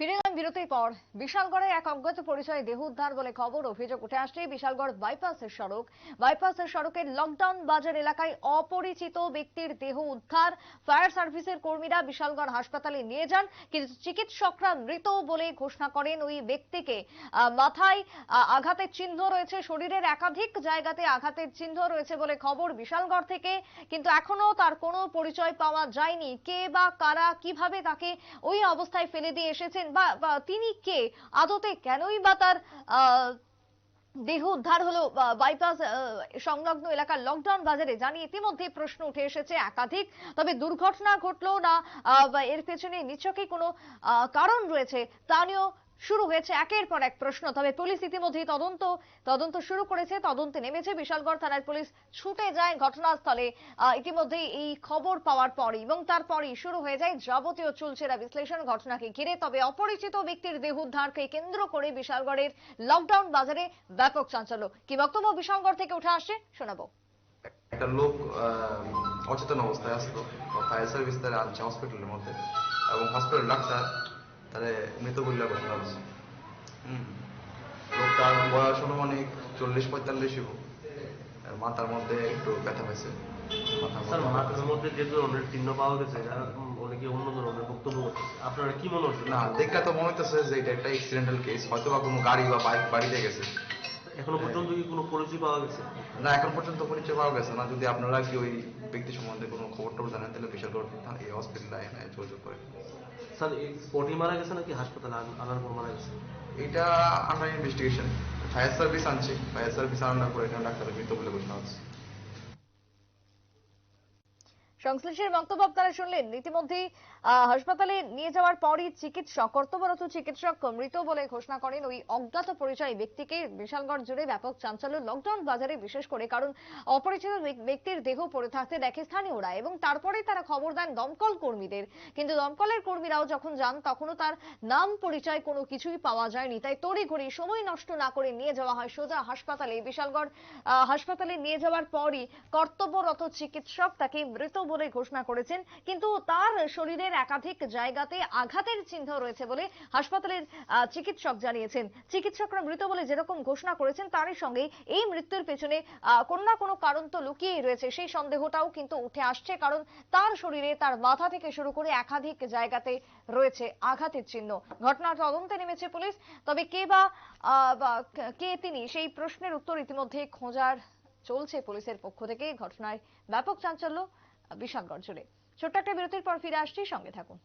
ফিরে এলাম বিরতির পর। বিশালগড়ে এক অজ্ঞাত পরিচয়ে দেহ উদ্ধার বলে খবর, অভিযোগ উঠে আসছে বিশালগড় বাইপাসের সড়ক। বাইপাসের সড়কের লকডাউন বাজার এলাকায় অপরিচিত ব্যক্তির দেহ উদ্ধার। ফায়ার সার্ভিসের কর্মীরা বিশালগড় হাসপাতালে নিয়ে যান, কিন্তু চিকিৎসকরা মৃত বলে ঘোষণা করেন ওই ব্যক্তিকে। মাথায় আঘাতের চিহ্ন রয়েছে, শরীরের একাধিক জায়গাতে আঘাতের চিহ্ন রয়েছে বলে খবর বিশালগড় থেকে, কিন্তু এখনও তার কোনো পরিচয় পাওয়া যায়নি। কে বা কারা কীভাবে তাকে ওই অবস্থায় ফেলে দিয়ে এসেছেন বা তিনি কে? আদতে কেনই বা তার দেহ উদ্ধার হলো? বাইপাস সংলগ্ন এলাকার লকডাউন বাজারে? জানি ইতিমধ্যে প্রশ্ন উঠে এসেছে একাধিক। তবে দুর্ঘটনা ঘটলো না এর পেছনে নিচকে কোনো কারণ রয়েছে, তা নিয়েও শুরু হয়েছে একের পর এক প্রশ্ন। তবে পুলিশ ইতিমধ্যেই তদন্ত তদন্ত শুরু করেছে, তদন্তে নেমেছে বিশালগড় থানার পুলিশ। ছুটে যায় ঘটনাস্থলে ইতিমধ্যেই এই খবর পাওয়ার পরই এবং তারপরই শুরু হয়ে যায় যাবতীয় চুলচেরা বিশ্লেষণ ঘটনাকে ঘিরে। তবে অপরিচিত ব্যক্তির দেহ উদ্ধারকে কেন্দ্র করে বিশালগড়ের লকডাউন বাজারে ব্যাপক চাঞ্চল্য। কি বক্তব্য বিশালগড় থেকে উঠে আসছে, শোনাবো। একটা লোক অচেতন অবস্থায় আসতো ফায়ার সার্ভিস তারা আনছে হসপিটালের মধ্যে এবং হসপিটাল ডাক্তার তারে মৃত বলে ঘোষণা করছে। লোকটার বয়স অনুমানিক চল্লিশ পঁয়তাল্লিশ মাথার মধ্যে একটু ব্যথা পাইছে। স্যার মাথার মধ্যে যে ধরনের চিহ্ন পাওয়া গেছে অনেকে অন্য ধরনের বক্তব্য আপনারা কি মনে হচ্ছে না দেখলে তো মনে হইতেছে যে এটা একটা এক্সিডেন্টাল কেস হয়তো বা কোনো গাড়ি বা বাইক বাড়িতে গেছে। এখনও পর্যন্ত কি কোনো পরিচয় পাওয়া গেছে? না এখন পর্যন্ত পরিচয় পাওয়া গেছে না। যদি আপনারা কি ওই ব্যক্তি সম্বন্ধে কোনো খবর টবর জানেন তাহলে বিশাল করে এই হসপিটালে যোগাযোগ করে স্যার মারা গেছে নাকি হাসপাতালে? আন- আনার পর মারা গেছে? এটা আন্ডার ইনভেস্টিগেশন ফায়ার সার্ভিস আনছে। ফায়ার সার্ভিস আনার পর এখানে ডাক্তারের মৃত বলে ঘোষণা হচ্ছে। সংশ্লিষ্টের বক্তব্য আপনারা শুনলেন। ইতিমধ্যেই হাসপাতালে নিয়ে যাওয়ার পরই চিকিৎসক, কর্তব্যরত চিকিৎসক মৃত বলে ঘোষণা করেন ওই অজ্ঞাত পরিচয় ব্যক্তিকে। বিশালগড় জুড়ে ব্যাপক চাঞ্চল্য লকডাউন বাজারে বিশেষ করে কারণ অপরিচিত ব্যক্তির দেহ পড়ে থাকতে দেখে স্থানীয়রা এবং তারপরে তারা খবর দেন দমকল কর্মীদের। কিন্তু দমকলের কর্মীরাও যখন যান, তখনও তার নাম, পরিচয় কোনো কিছুই পাওয়া যায়নি। তাই তড়িঘড়ি সময় নষ্ট না করে নিয়ে যাওয়া হয় সোজা হাসপাতালে। বিশালগড় হাসপাতালে নিয়ে যাওয়ার পরই কর্তব্যরত চিকিৎসক তাকে মৃত বলে ঘোষণা করেছেন, কিন্তু তার শরীরের একাধিক জায়গাতে আঘাতের চিহ্ন রয়েছে বলে হাসপাতালের চিকিৎসক জানিয়েছেন। চিকিৎসকরা মৃত বলে যেরকম ঘোষণা করেছেন, তারই সঙ্গে এই মৃত্যুর পেছনে কোনো না কোনো কারণ তো লুকিয়েই রয়েছে। সেই সন্দেহটাও কিন্তু উঠে আসছে, কারণ তার শরীরে তার মাথা থেকে শুরু করে একাধিক জায়গাতে রয়েছে আঘাতের চিহ্ন। ঘটনার তদন্তে নেমেছে পুলিশ, তবে কে বা, কে তিনি সেই প্রশ্নের উত্তর ইতিমধ্যে খোঁজার চলছে পুলিশের পক্ষ থেকে। ঘটনায় ব্যাপক চাঞ্চল্য। বিশালগড় জুড়ে ছোট্ট একটা বিরতির পর ফিরে আসছি সঙ্গে থাকুন।